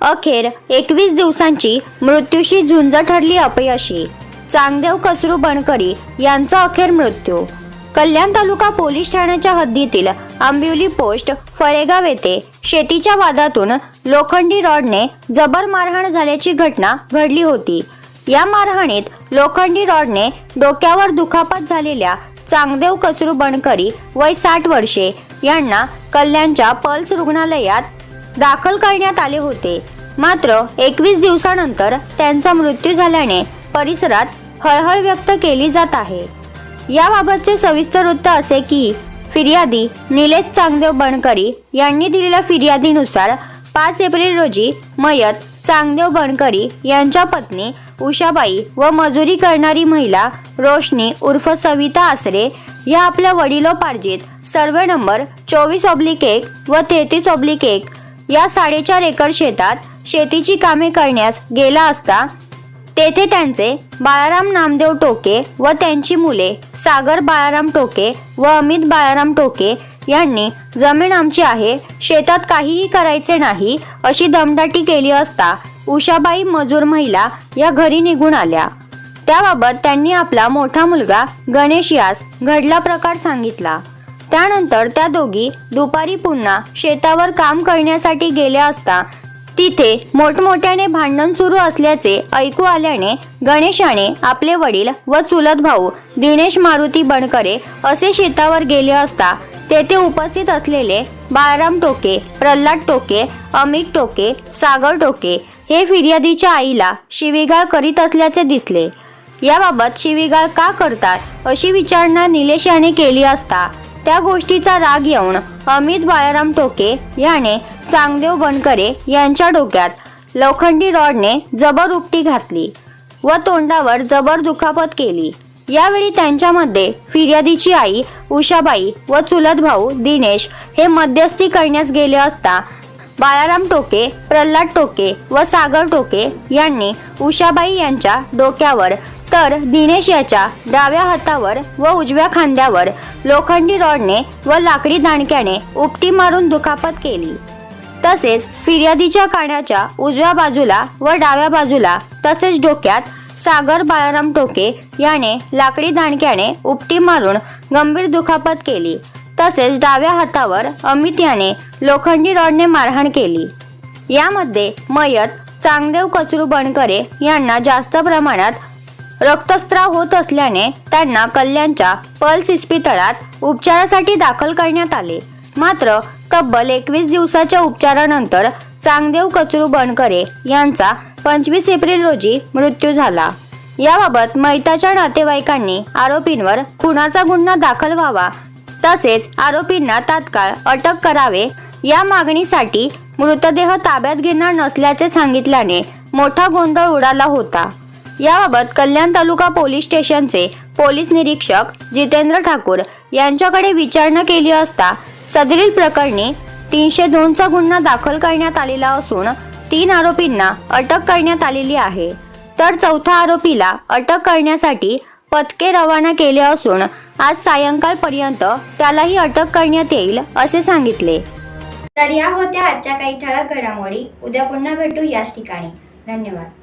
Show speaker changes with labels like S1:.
S1: अखेर एकवीस दिवसांची मृत्यूशी झुंज ठरली अपयशी. चांगदेव कचरू बनकरी यांचा अखेर मृत्यू. कल्याण तालुका पोलीस ठाण्याच्या हद्दीतील आंबिवली पोस्ट फळेगाव येथे शेतीच्या वादातून लोखंडी रॉडने जबर मारहाण झाल्याची घटना घडली होती. या मारहाणीत लोखंडी रॉडने डोक्यावर दुखापत झालेल्या चांगदेव कचरू बनकरी वय साठ वर्षे यांना कल्याणच्या पल्स रुग्णालयात दाखल करण्यात आले होते. मात्र एकवीस दिवसानंतर त्यांचा मृत्यू झाल्याने परिसरात हळहळ व्यक्त केली जात आहे. याबाबतचे सविस्तर वृत्त असे की फिर्यादी निलेश चांगदेव बनकरी यांनी दिलेल्या फिर्यादीनुसार पाच एप्रिल रोजी मयत चांगदेव बनकरी यांच्या पत्नी उषाबाई व मजुरी करणारी महिला रोशनी उर्फ सविता आसरे या आपल्या वडिलोपार्जित सर्वे नंबर चोवीस ऑब्लिक एक व तेहतीस ऑब्लिक एक या साडेचार एकर शेतात शेतीची कामे करण्यास गेला असता तेथे त्यांचे बाळाराम नामदेव टोके व त्यांची मुले सागर बाळाराम टोके व अमित बाळाराम टोके यांनी जमीन आमची आहे शेतात काहीही करायचे नाही अशी दमदाटी केली असता उषाबाई मजूर महिला या घरी निघून आल्या. त्याबाबत त्यांनी आपला मोठा मुलगा गणेश यास घडला प्रकार सांगितला. त्यानंतर त्या दोघी दुपारी पुन्हा शेतावर काम करण्यासाठी गेल्या असता तिथे मोठमोठ्याने भांडण सुरू असल्याचे ऐकू आल्याने गणेशाने आपले वडील व चुलत भाऊ दिनेश मारुती बनकरे असे शेतावर गेले असता तेथे उपस्थित असलेले बाळराम टोके प्रल्हाद टोके अमित टोके सागर टोके हे फिर्यादीच्या आईला शिवीगाळ करीत असल्याचे दिसले. याबाबत शिवीगाळ का करतात अशी विचारणा निलेश याने केली असता त्या गोष्टीचा राग येऊन अमित बाळाराम टोके याने चांगदेव बनकरे यांच्या डोक्यात लोखंडी रॉडने जबर उपटी घातली व तोंडावर जबर दुखापत केली. यावेळी त्यांच्यामध्ये फिर्यादीची आई उषाबाई व चुलत भाऊ दिनेश हे मध्यस्थी करण्यास गेले असता बाळाराम टोके प्रल्हाद टोके व सागर टोके यांनी उषाबाई यांच्या डोक्यावर तर दिनेश याच्या डाव्या हातावर व उजव्या खांद्यावर लोखंडी रॉडने व लाकडी दांडक्याने उपटी मारून दुखापत केली. तसेच फिर्यादीच्या कानाच्या उजव्या बाजूला व डाव्या बाजूला तसेच डोक्यात सागर बाळाराम टोके याने लाकडी दांडक्याने उपटी मारून गंभीर दुखापत केली. तसेच डाव्या हातावर अमित याने लोखंडी रॉडने मारहाण केली. यामध्ये मयत चांगदेव कचरू बनकरे यांना जास्त प्रमाणात रक्तस्त्राव होत असल्याने त्यांना कल्याणच्या पल्स इस्पितळात उपचारासाठी दाखल करण्यात आले. मात्र तब्बल एकवीस दिवसाच्या उपचारानंतर चांगदेव कचरू बनकरे यांचा पंचवीस एप्रिल रोजी मृत्यू झाला. याबाबत मैताच्या नातेवाईकांनी आरोपींवर खुनाचा गुन्हा दाखल व्हावा तसेच आरोपींना तात्काळ अटक करावे या मागणीसाठी मृतदेह ताब्यात घेणार नसल्याचे सांगितल्याने मोठा गोंधळ उडाला होता. याबाबत कल्याण तालुका पोलीस स्टेशनचे पोलीस निरीक्षक जितेंद्र ठाकूर यांच्याकडे विचारणा केली असता सदरील प्रकरणी तीनशे दोनचा गुन्हा दाखल करण्यात आलेला असून तीन आरोपींना अटक करण्यात आलेली आहे. तर चौथा आरोपीला अटक करण्यासाठी पथके रवाना केले असून आज सायंकाळपर्यंत त्यालाही अटक करण्यात येईल असे सांगितले. तर या होत्या आजच्या काही ठळक घडामोडी. उद्या पुन्हा भेटू याच ठिकाणी. धन्यवाद.